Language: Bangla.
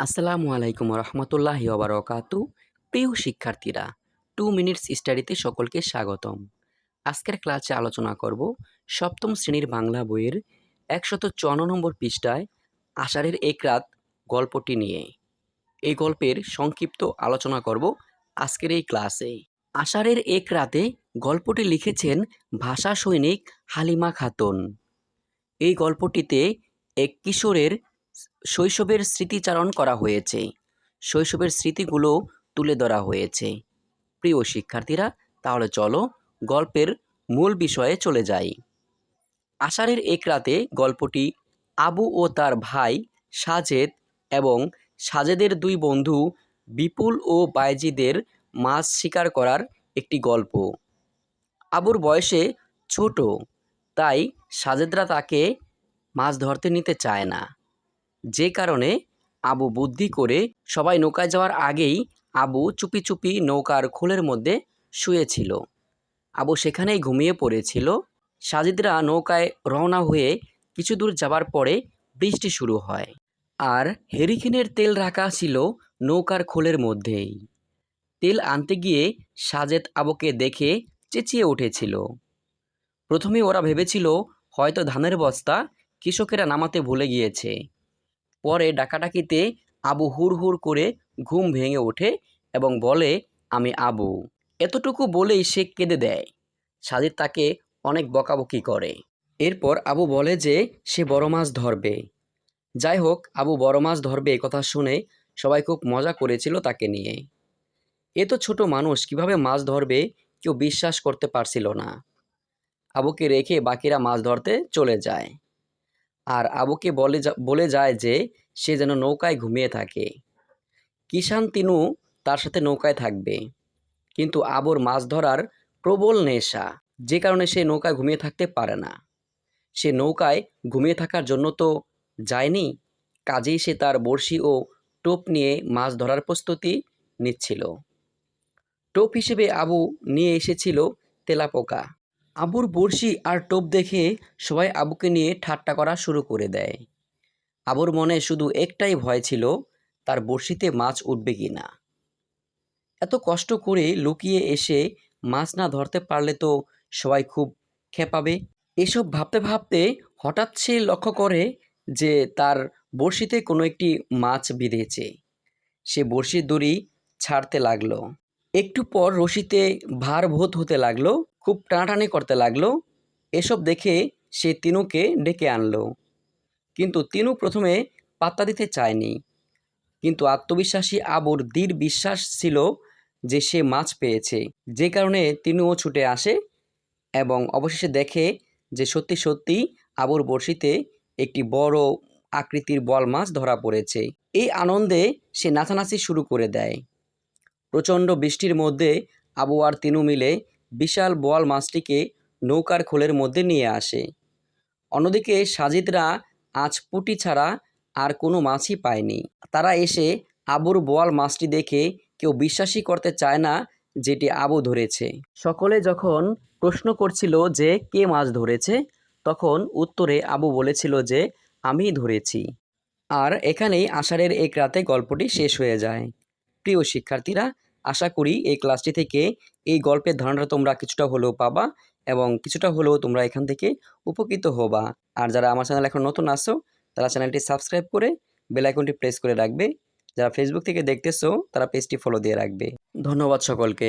আসসালামু আলাইকুম রহমতুল্লাহ ওবরাকাতু। প্রিয় শিক্ষার্থীরা টু মিনিটস স্টাডিতে সকলকে স্বাগতম। আজকের ক্লাসে আলোচনা করব সপ্তম শ্রেণির বাংলা বইয়ের একশত চুয়ান্ন নম্বর পৃষ্ঠায় আষাঢ়ের এক রাত গল্পটি নিয়ে। এই গল্পের সংক্ষিপ্ত আলোচনা করব আজকের এই ক্লাসে আষাঢ়ের এক রাতে গল্পটি লিখেছেন ভাষা সৈনিক হালিমা খাতুন। এই গল্পটিতে এক কিশোরের শৈশবের স্মৃতিচারণ করা হয়েছে। শৈশবের স্মৃতিগুলো তুলে ধরা হয়েছে। প্রিয় শিক্ষার্থীরা, তাহলে চলো গল্পের মূল বিষয়ে চলে যাই। আষাঢ়ের এক রাতে গল্পটি আবু ও তার ভাই সাজেদ এবং সাজেদের দুই বন্ধু বিপুল ও বাইজিদের মাছ শিকার করার একটি গল্প। আবুর বয়সে ছোট, তাই সাজেদরা তাকে মাছ ধরতে নিতে চায় না। যে কারণে আবু বুদ্ধি করে সবাই নৌকায় যাওয়ার আগেই আবু চুপি চুপি নৌকার খোলের মধ্যে শুয়েছিল। আবু সেখানেই ঘুমিয়ে পড়েছিল। সাজিদরা নৌকায় রওনা হয়ে কিছু দূর যাবার পরে বৃষ্টি শুরু হয় আর হেরিকেনের তেল রাখা ছিল নৌকার খোলের মধ্যেই। তেল আনতে গিয়ে সাজেদ আবুকে দেখে চেঁচিয়ে উঠেছিল। প্রথমে ওরা ভেবেছিল, হয়তো ধানের বস্তা কৃষকেরা নামাতে ভুলে গিয়েছে। পরে ডাকাডাকিতে আবু হুড় হুড় করে ঘুম ভেঙে ওঠে এবং বলে, আমি আবু। এতটুকু বলেই সে কেঁদে দেয়। সাজিদ তাকে অনেক বকাবকি করে। এরপর আবু বলে যে, সে বড় মাছ ধরবে। যাই হোক, আবু বড় মাছ ধরবে কথা শুনে সবাই খুব মজা করেছিল তাকে নিয়ে। এ তো ছোট মানুষ, কীভাবে মাছ ধরবে কেউ বিশ্বাস করতে পারছিল না। আবুকে রেখে বাকিরা মাছ ধরতে চলে যায়। আর আবুকে বলে বলে যায় যে সে যেন নৌকায় ঘুমিয়ে থাকে। কিষান তিনু তার সাথে নৌকায় থাকবে। কিন্তু আবুর মাছ ধরার প্রবল নেশা, যে কারণে সে নৌকায় ঘুমিয়ে থাকতে পারে না। সে নৌকায় ঘুমিয়ে থাকার জন্য তো যায়নি, কাজেই সে তার বড়শি ও টোপ নিয়ে মাছ ধরার প্রস্তুতি নিচ্ছিল। টোপ হিসেবে আবু নিয়ে এসেছিল তেলাপোকা। আবুর বড়শি আর টোপ দেখে সবাই আবুকে নিয়ে ঠাট্টা করা শুরু করে দেয়। আবুর মনে শুধু একটাই ভয় ছিল, তার বড়শিতে মাছ উঠবে কি না এত কষ্ট করে লুকিয়ে এসে মাছ না ধরতে পারলে তো সবাই খুব খেপাবে। এসব ভাবতে ভাবতে হঠাৎ সে লক্ষ্য করে যে তার বড়শিতে কোনো একটি মাছ বিঁধেছে। সে বড়শির দড়ি ছাড়তে লাগল। একটু পর রশিতে ভার ভোত হতে লাগল। খুব টানাটানি করতে লাগল। এসব দেখে সে তিনুকে ডেকে আনলো। কিন্তু তিনু প্রথমে পাত্তা দিতে চায়নি। কিন্তু আত্মবিশ্বাসী আবুর দৃঢ় বিশ্বাস ছিল যে সে মাছ পেয়েছে। যে কারণে তিনুও ছুটে আসে এবং অবশেষে দেখে যে সত্যি সত্যি আবুর বড়শিতে একটি বড় আকৃতির বল মাছ ধরা পড়েছে। এই আনন্দে সে নাচানাচি শুরু করে দেয়। প্রচণ্ড বৃষ্টির মধ্যে আবু আর তিনু মিলে বিশাল বোয়াল মাছটিকে নৌকার খোলের মধ্যে নিয়ে আসে। অন্যদিকে সাজিদরা আজ পুটি ছাড়া আর কোনো মাছই পায়নি। তারা এসে আবুর বোয়াল মাছটি দেখে কেউ বিশ্বাসই করতে চায় না যেটি আবু ধরেছে। সকলে যখন প্রশ্ন করছিল যে কে মাছ ধরেছে, তখন উত্তরে আবু বলেছিল যে আমিই ধরেছি। আর এখানেই আষাঢ়ের এক রাতে গল্পটি শেষ হয়ে যায়। প্রিয় শিক্ষার্থীরা আশা করি এই ক্লাসটি থেকে এই গল্পের ধারণাটা তোমরা কিছুটা হলেও পাবা এবং কিছুটা হলেও তোমরা এখান থেকে উপকৃত হবা। আর যারা আমার চ্যানেল এখন নতুন আসো তারা চ্যানেলটি সাবস্ক্রাইব করে বেলাইকনটি প্রেস করে রাখবে। যারা ফেসবুক থেকে দেখতেছো, তারা পেজটি ফলো দিয়ে রাখবে। ধন্যবাদ সকলকে।